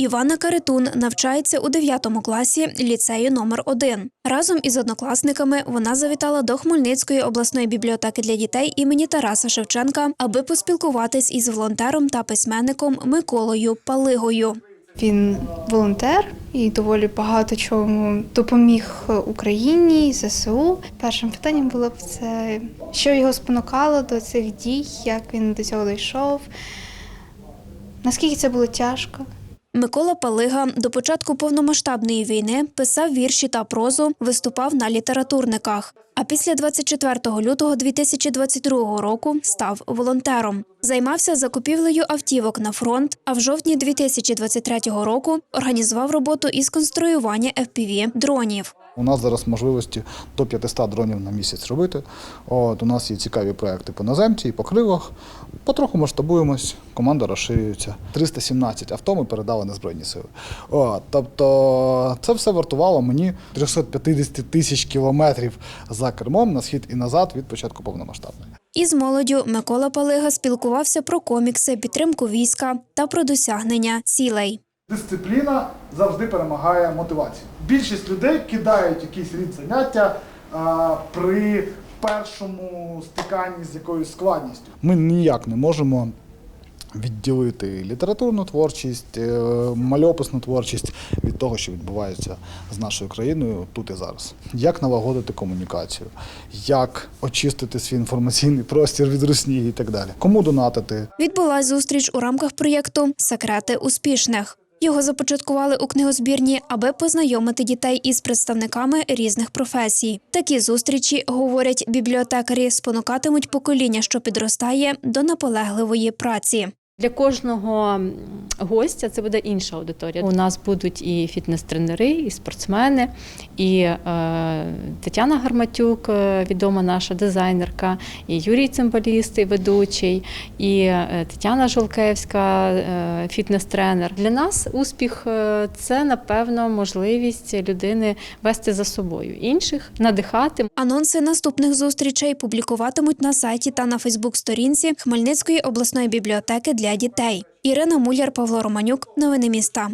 Івана Каретун навчається у 9 класі ліцею номер 1 Разом із однокласниками вона завітала до Хмельницької обласної бібліотеки для дітей імені Тараса Шевченка, аби поспілкуватись із волонтером та письменником Миколою Палигою. Він волонтер і доволі багато чому допоміг Україні, ЗСУ. Першим питанням було б це, що його спонукало до цих дій, як він до цього дійшов, наскільки це було тяжко. Микола Палига до початку повномасштабної війни писав вірші та прозу, виступав на літературниках. А після 24 лютого 2022 року став волонтером. Займався закупівлею автівок на фронт. А в жовтні 2023 року організував роботу із конструювання fpv дронів. У нас зараз можливості до 500 дронів на місяць робити. От, у нас є цікаві проекти по наземці і по кривах. Потроху масштабуємось, команда розширюється. 317 авто ми передали на Збройні сили. От, тобто це все вартувало мені 350 тисяч кілометрів за кермом на схід і назад від початку повномасштабної. Із молоддю Микола Палига спілкувався про комікси, підтримку війська та про досягнення цілей. Дисципліна завжди перемагає мотивацію. Більшість людей кидають якийсь рід заняття а, при першому стиканні з якоюсь складністю. Ми ніяк не можемо відділити літературну творчість, е, мальописну творчість від того, що відбувається з нашою країною тут і зараз. Як налагодити комунікацію, як очистити свій інформаційний простір від русні і так далі. Кому донатити, Відбулась зустріч у рамках проєкту Секрети успішних. Його започаткували у книгозбірні, аби познайомити дітей із представниками різних професій. Такі зустрічі, говорять бібліотекарі, спонукатимуть покоління, що підростає, до наполегливої праці. Для кожного гостя це буде інша аудиторія. У нас будуть і фітнес-тренери, і спортсмени, і е, Тетяна Гарматюк, е, відома наша дизайнерка, і Юрій Цимбаліст, і ведучий, і е, Тетяна Жолкевська, е, фітнес-тренер. Для нас успіх е, це напевно можливість людини вести за собою інших, надихати, Анонси наступних зустрічей публікуватимуть на сайті та на Фейсбук-сторінці Хмельницької обласної бібліотеки дітей. Ірина Муляр, Павло Романюк. Новини міста.